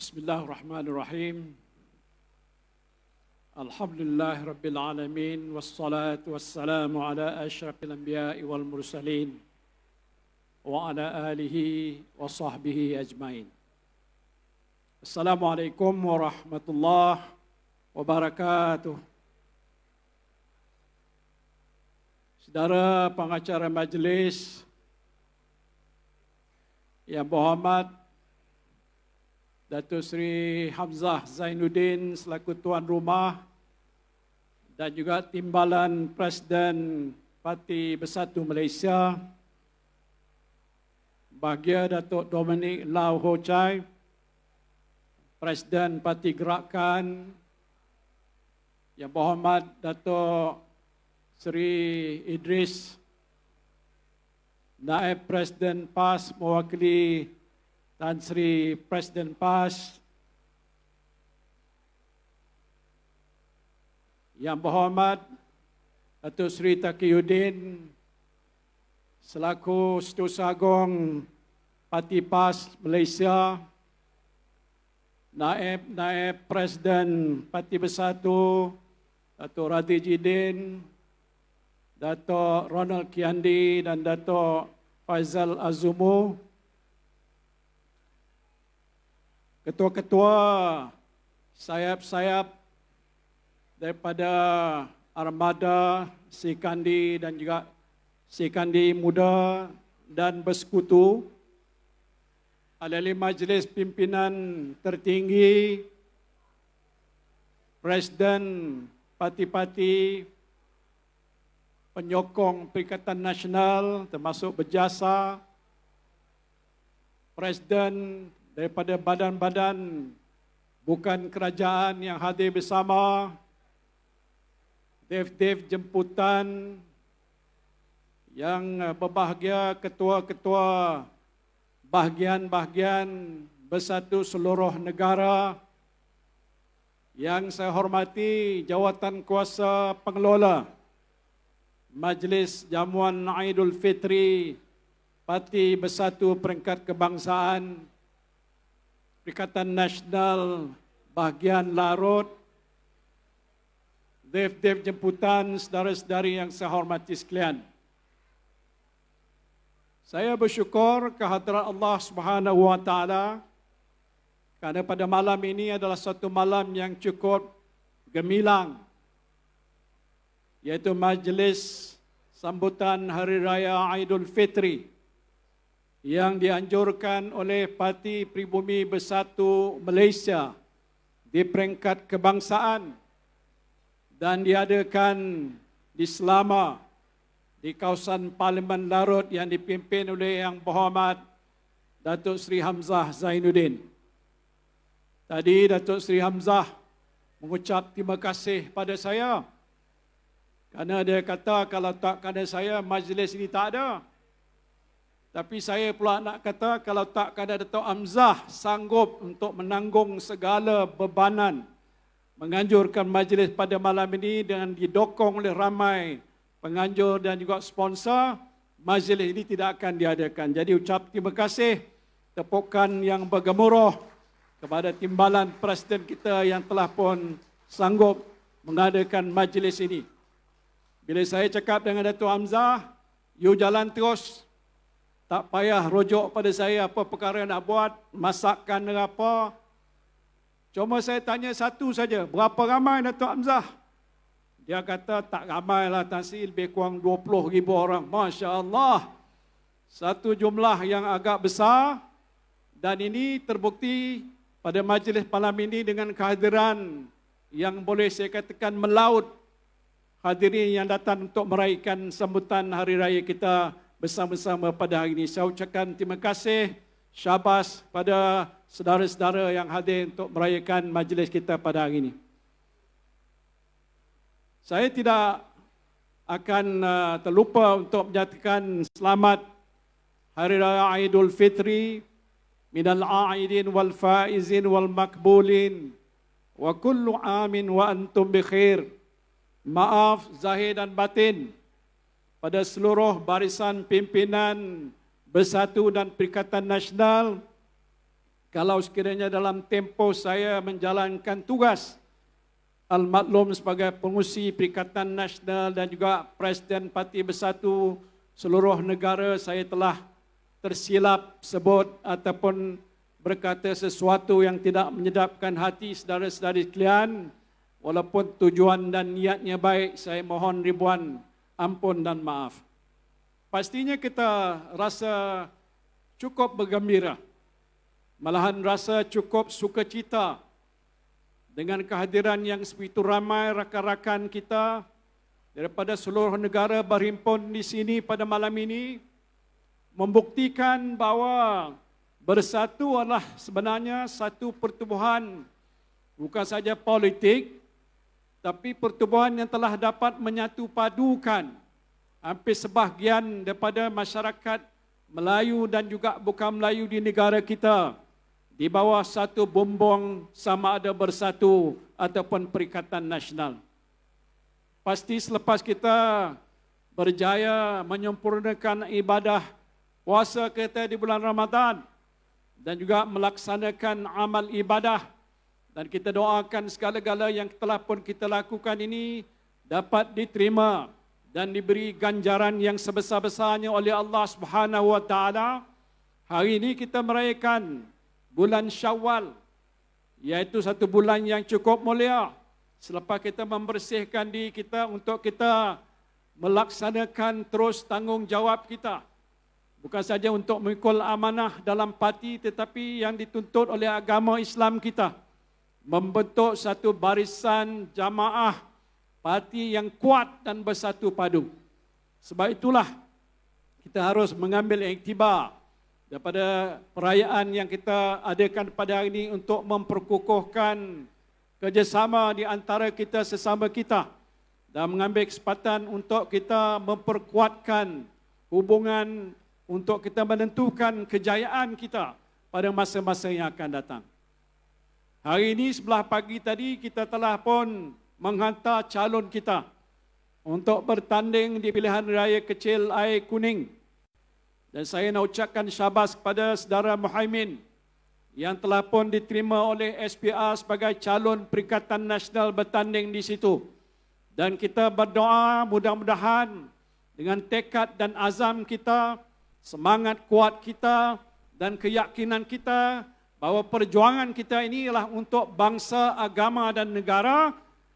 بسم الله الرحمن الرحيم الحمد لله رب العالمين والصلاة والسلام على أشرف الأنبياء والمرسلين وعلى آله وصحبه أجمعين السلام عليكم ورحمة الله وبركاته Saudara pengacara majlis yang berhormat Datuk Seri Hamzah Zainuddin selaku tuan rumah dan juga timbalan Presiden Parti Bersatu Malaysia bahagia Datuk Dominic Lau Ho Chai Presiden Parti Gerakan yang berhormat Datuk Seri Idris Naib Presiden PAS mewakili Tan Sri Presiden PAS Yang berhormat Datuk Seri Taqiyuddin selaku Setiausaha Agung Parti PAS Malaysia Naib-naib Presiden Parti Bersatu Datuk Radhi Jidin Dato' Ronald Kiandi dan Dato' Faizal Azumu. Ketua-ketua sayap-sayap daripada Armada Sikandi dan juga Sikandi Muda dan bersekutu. Ahli majlis pimpinan tertinggi, Presiden parti-parti penyokong Perikatan Nasional termasuk berjasa Presiden daripada badan-badan bukan kerajaan yang hadir bersama Dev-dev jemputan yang berbahagia ketua-ketua bahagian-bahagian bersatu seluruh negara yang saya hormati jawatan kuasa pengelola Majlis Jamuan Aidul Fitri Parti Bersatu Peringkat Kebangsaan Perikatan Nasional Bahagian Larut Dev-dev jemputan saudara-saudari yang saya hormati sekalian. Saya bersyukur kehadiran Allah Subhanahu wa taala kerana pada malam ini adalah satu malam yang cukup gemilang yaitu majlis sambutan Hari Raya Aidul Fitri yang dianjurkan oleh Parti Pribumi Bersatu Malaysia di peringkat kebangsaan dan diadakan di Selama di kawasan Parlimen Larut yang dipimpin oleh Yang Berhormat Datuk Seri Hamzah Zainuddin. Tadi Datuk Seri Hamzah mengucap terima kasih pada saya kerana dia kata kalau tak kerana saya majlis ini tak ada. Tapi saya pula nak kata kalau tak kerana Dato' Amzah sanggup untuk menanggung segala bebanan menganjurkan majlis pada malam ini dengan didokong oleh ramai penganjur dan juga sponsor, majlis ini tidak akan diadakan. Jadi ucap terima kasih tepukan yang bergemuruh kepada timbalan Presiden kita yang telah pun sanggup mengadakan majlis ini. Bila saya cakap dengan Datuk Hamzah, you jalan terus. Tak payah rujuk pada saya apa perkara nak buat, masakkan apa. Cuma saya tanya satu saja, berapa ramai Datuk Hamzah? Dia kata tak ramai lah Tansi, lebih kurang 20 ribu orang. Masya Allah. Satu jumlah yang agak besar dan ini terbukti pada majlis malam ini dengan kehadiran yang boleh saya katakan melaut hadirin yang datang untuk meraihkan sambutan hari raya kita bersama-sama pada hari ini. Saya ucapkan terima kasih, syabas pada saudara-saudara yang hadir untuk merayakan majlis kita pada hari ini. Saya tidak akan uh, terlupa untuk menyatakan selamat Hari Raya Aidul Fitri minal a'idin wal faizin wal makbulin wa kullu amin wa antum bi khair maaf zahir dan batin pada seluruh barisan pimpinan bersatu dan perikatan nasional kalau sekiranya dalam tempoh saya menjalankan tugas Al-Maklum sebagai pengusi Perikatan Nasional dan juga Presiden Parti Bersatu seluruh negara saya telah tersilap sebut ataupun berkata sesuatu yang tidak menyedapkan hati saudara-saudari sekalian. Walaupun tujuan dan niatnya baik saya mohon ribuan ampun dan maaf. Pastinya kita rasa cukup bergembira. Malahan rasa cukup sukacita dengan kehadiran yang sebegitu ramai rakan-rakan kita daripada seluruh negara berhimpun di sini pada malam ini membuktikan bahawa bersatu adalah sebenarnya satu pertubuhan bukan saja politik tapi pertubuhan yang telah dapat menyatu padukan hampir sebahagian daripada masyarakat Melayu dan juga bukan Melayu di negara kita di bawah satu bumbung sama ada bersatu ataupun perikatan nasional. Pasti selepas kita berjaya menyempurnakan ibadah puasa kita di bulan Ramadan dan juga melaksanakan amal ibadah dan kita doakan segala-gala yang telah pun kita lakukan ini dapat diterima dan diberi ganjaran yang sebesar-besarnya oleh Allah Subhanahu wa taala. Hari ini kita merayakan bulan Syawal iaitu satu bulan yang cukup mulia. Selepas kita membersihkan diri kita untuk kita melaksanakan terus tanggungjawab kita. Bukan saja untuk mengikul amanah dalam parti tetapi yang dituntut oleh agama Islam kita membentuk satu barisan jamaah parti yang kuat dan bersatu padu sebab itulah kita harus mengambil iktibar daripada perayaan yang kita adakan pada hari ini untuk memperkukuhkan kerjasama di antara kita sesama kita dan mengambil kesempatan untuk kita memperkuatkan hubungan untuk kita menentukan kejayaan kita pada masa-masa yang akan datang. Hari ini sebelah pagi tadi kita telah pun menghantar calon kita untuk bertanding di pilihan raya kecil air kuning dan saya nak ucapkan syabas kepada saudara Muhaimin yang telah pun diterima oleh SPR sebagai calon Perikatan Nasional bertanding di situ. Dan kita berdoa mudah-mudahan dengan tekad dan azam kita, semangat kuat kita dan keyakinan kita bahawa perjuangan kita ini adalah untuk bangsa, agama dan negara,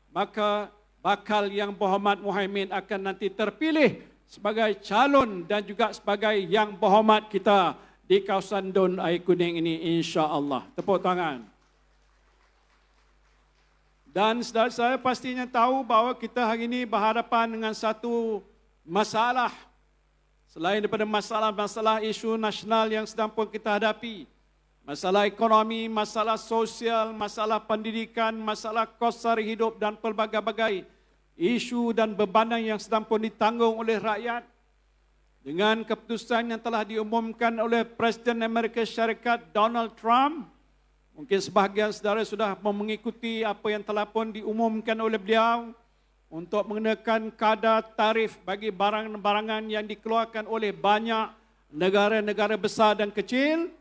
maka bakal yang berhormat Muhaimin akan nanti terpilih sebagai calon dan juga sebagai yang berhormat kita di kawasan Don Air Kuning ini insya-Allah. Tepuk tangan. Dan saya pastinya tahu bahawa kita hari ini berhadapan dengan satu masalah selain daripada masalah-masalah isu nasional yang sedang pun kita hadapi. Masalah ekonomi, masalah sosial, masalah pendidikan, masalah kos hidup dan pelbagai-bagai isu dan bebanan yang sedang pun ditanggung oleh rakyat dengan keputusan yang telah diumumkan oleh Presiden Amerika Syarikat Donald Trump. Mungkin sebahagian saudara sudah mengikuti apa yang telah pun diumumkan oleh beliau untuk mengenakan kadar tarif bagi barang-barangan yang dikeluarkan oleh banyak negara-negara besar dan kecil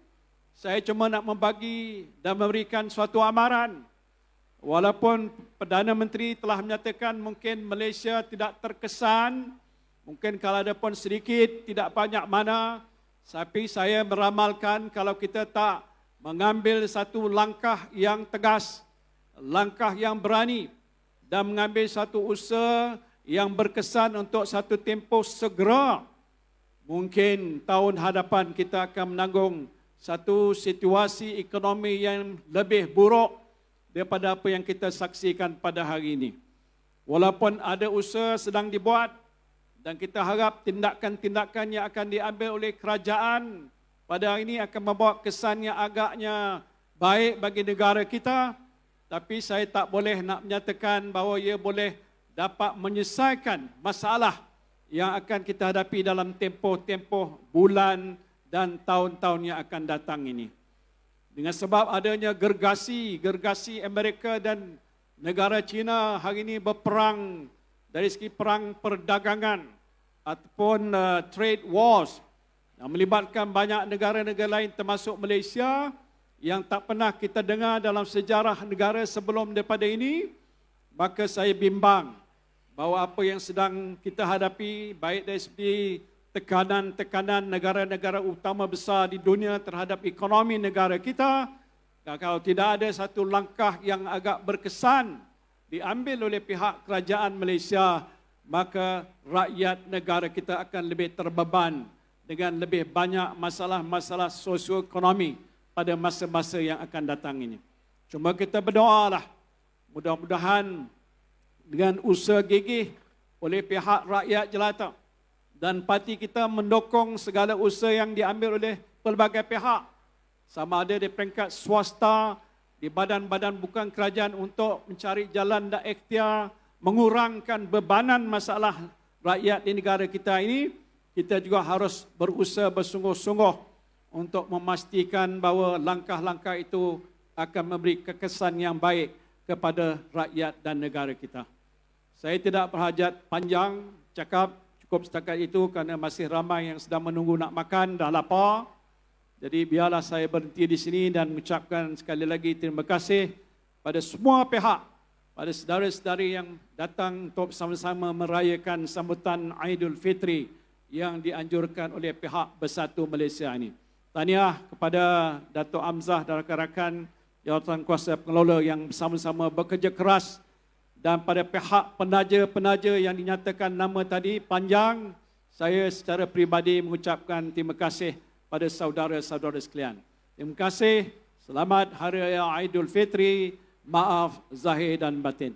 saya cuma nak membagi dan memberikan suatu amaran. Walaupun Perdana Menteri telah menyatakan mungkin Malaysia tidak terkesan, mungkin kalau ada pun sedikit, tidak banyak mana, tapi saya meramalkan kalau kita tak mengambil satu langkah yang tegas, langkah yang berani dan mengambil satu usaha yang berkesan untuk satu tempoh segera, mungkin tahun hadapan kita akan menanggung satu situasi ekonomi yang lebih buruk daripada apa yang kita saksikan pada hari ini. Walaupun ada usaha sedang dibuat dan kita harap tindakan-tindakan yang akan diambil oleh kerajaan pada hari ini akan membawa kesan yang agaknya baik bagi negara kita, tapi saya tak boleh nak menyatakan bahawa ia boleh dapat menyelesaikan masalah yang akan kita hadapi dalam tempoh-tempoh bulan dan tahun-tahun yang akan datang ini. Dengan sebab adanya gergasi gergasi Amerika dan negara China hari ini berperang dari segi perang perdagangan ataupun uh, trade wars yang melibatkan banyak negara-negara lain termasuk Malaysia yang tak pernah kita dengar dalam sejarah negara sebelum daripada ini, maka saya bimbang bahawa apa yang sedang kita hadapi baik dari segi tekanan-tekanan negara-negara utama besar di dunia terhadap ekonomi negara kita, kalau tidak ada satu langkah yang agak berkesan diambil oleh pihak kerajaan Malaysia, maka rakyat negara kita akan lebih terbeban dengan lebih banyak masalah-masalah sosioekonomi pada masa-masa yang akan datang ini. Cuma kita berdoalah, mudah-mudahan dengan usaha gigih oleh pihak rakyat jelata, dan parti kita mendukung segala usaha yang diambil oleh pelbagai pihak sama ada di peringkat swasta di badan-badan bukan kerajaan untuk mencari jalan dan ikhtiar mengurangkan bebanan masalah rakyat di negara kita ini kita juga harus berusaha bersungguh-sungguh untuk memastikan bahawa langkah-langkah itu akan memberi kekesan yang baik kepada rakyat dan negara kita. Saya tidak berhajat panjang cakap cukup setakat itu kerana masih ramai yang sedang menunggu nak makan, dah lapar. Jadi biarlah saya berhenti di sini dan mengucapkan sekali lagi terima kasih pada semua pihak, pada saudara-saudari yang datang untuk sama-sama merayakan sambutan Aidul Fitri yang dianjurkan oleh pihak Bersatu Malaysia ini. Tahniah kepada Datuk Amzah dan rakan-rakan jawatan kuasa pengelola yang bersama-sama bekerja keras dan pada pihak penaja-penaja yang dinyatakan nama tadi panjang, saya secara peribadi mengucapkan terima kasih pada saudara-saudara sekalian. Terima kasih. Selamat Hari Raya Aidul Fitri. Maaf zahir dan batin.